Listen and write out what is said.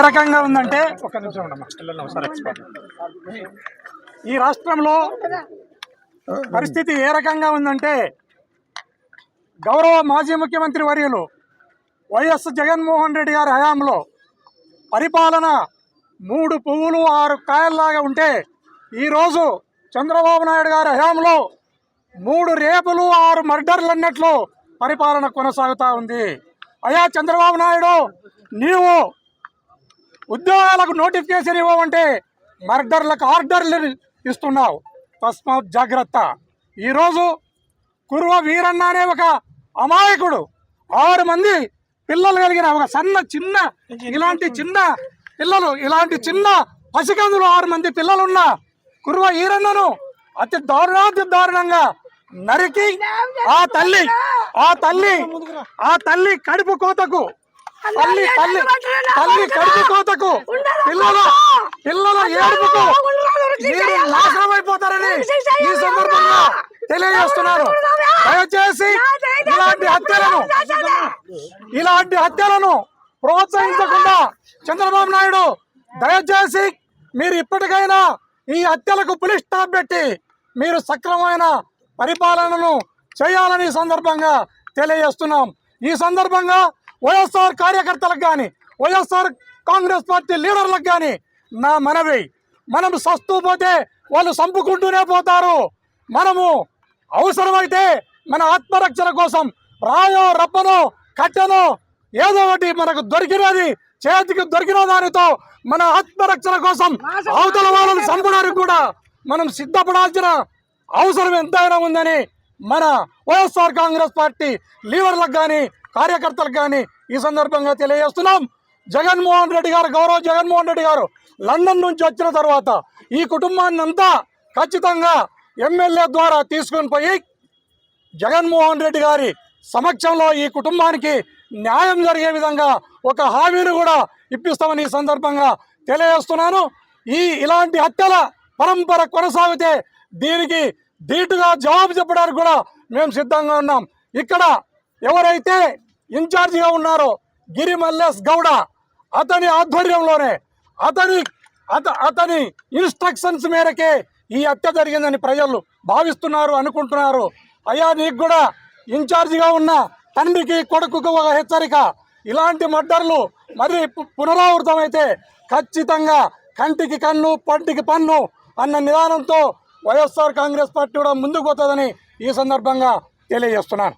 రకంగా ఉందంటే ఒక నిమిషం ఈ రాష్ట్రంలో పరిస్థితి ఏ రకంగా ఉందంటే గౌరవ మాజీ ముఖ్యమంత్రి వర్యులు వైఎస్ జగన్మోహన్ రెడ్డి గారి హయాంలో పరిపాలన మూడు పువ్వులు ఆరు కాయల్లాగా ఉంటే ఈరోజు చంద్రబాబు నాయుడు గారి హయాంలో మూడు రేపులు ఆరు మర్డర్లు అన్నట్లు పరిపాలన కొనసాగుతూ ఉంది. అయ్యా చంద్రబాబు నాయుడు నీవు ఉద్యోగాలకు నోటిఫికేషన్ ఇవ్వమంటే మర్డర్లకు ఆర్డర్లు ఇస్తున్నావు. తస్మాత్ జాగ్రత్త. ఈరోజు కురువ వీరన్న అనే ఒక అమాయకుడు ఆరు మంది పిల్లలు కలిగిన ఒక సన్న చిన్న ఇలాంటి చిన్న పిల్లలు ఇలాంటి చిన్న పసికందులు ఆరు మంది పిల్లలున్న కురువ ఈరన్నను అతి దారుణాతి దారుణంగా నరికి ఆ తల్లి ఆ తల్లి ఆ తల్లి కడుపు కోతకు తల్లి తల్లి తల్లి కడుపు కోతకు. పిల్లల పిల్లల ఏడుపుకు. మీరు నాశనం అయిపోతారని ఈ సందర్భంగా తెలియజేస్తున్నారు. దయచేసి ఇలాంటి హత్యలను ఇలాంటి హత్యలను ప్రోత్సహించకుండా చంద్రబాబు నాయుడు దయచేసి మీరు ఇప్పటికైనా ఈ హత్యలకు పులిస్ స్టాప్ పెట్టి మీరు సక్రమమైన పరిపాలనను చేయాలని సందర్భంగా తెలియజేస్తున్నాం. ఈ సందర్భంగా వైఎస్ఆర్ కార్యకర్తలకు కానీ వైఎస్ఆర్ కాంగ్రెస్ పార్టీ లీడర్లకు కానీ నా మనవి. మనం సస్తూ పోతే వాళ్ళు చంపుకుంటూనే పోతారు. మనము అవసరమైతే మన ఆత్మరక్షణ కోసం రాయో రప్పనో కట్టెనో ఏదో ఒకటి మనకు దొరికినది చేతికి దొరికిన దానితో మన ఆత్మరక్షణ కోసం అవతల వాళ్ళని చంపడానికి కూడా మనం సిద్ధపడాల్సిన అవసరం ఎంతైనా ఉందని మన వైఎస్ఆర్ కాంగ్రెస్ పార్టీ లీడర్లకు కానీ కార్యకర్తలకు కానీ ఈ సందర్భంగా తెలియజేస్తున్నాం. జగన్మోహన్ రెడ్డి గారు గౌరవ జగన్మోహన్ రెడ్డి గారు లండన్ నుంచి వచ్చిన తర్వాత ఈ కుటుంబాన్ని అంతా ఖచ్చితంగా ఎమ్మెల్యే ద్వారా తీసుకొని పోయి జగన్మోహన్ రెడ్డి గారి సమక్షంలో ఈ కుటుంబానికి న్యాయం జరిగే విధంగా ఒక హామీని కూడా ఇప్పిస్తామని ఈ సందర్భంగా తెలియజేస్తున్నాను. ఈ ఇలాంటి హత్యల పరంపర కొనసాగితే దీనికి ధీటుగా జవాబు చెప్పడానికి కూడా మేము సిద్ధంగా ఉన్నాం. ఇక్కడ ఎవరైతే ఇన్ఛార్జిగా ఉన్నారో గిరి మల్లేష్ గౌడ అతని ఆధ్వర్యంలోనే అతని అత అతని ఇన్స్ట్రక్షన్స్ మేరకే ఈ హత్య జరిగిందని ప్రజలు భావిస్తున్నారు అనుకుంటున్నారు. అయ్యా నీకు కూడా ఇన్ఛార్జిగా ఉన్న తండ్రికి కొడుకుకు ఒక హెచ్చరిక. ఇలాంటి మర్డర్లు మరి పునరావృతమైతే ఖచ్చితంగా కంటికి కన్ను పంటికి పన్ను అన్న నిదానంతో వైఎస్ఆర్ కాంగ్రెస్ పార్టీ కూడా ముందుకు పోతుందని ఈ సందర్భంగా తెలియజేస్తున్నాను.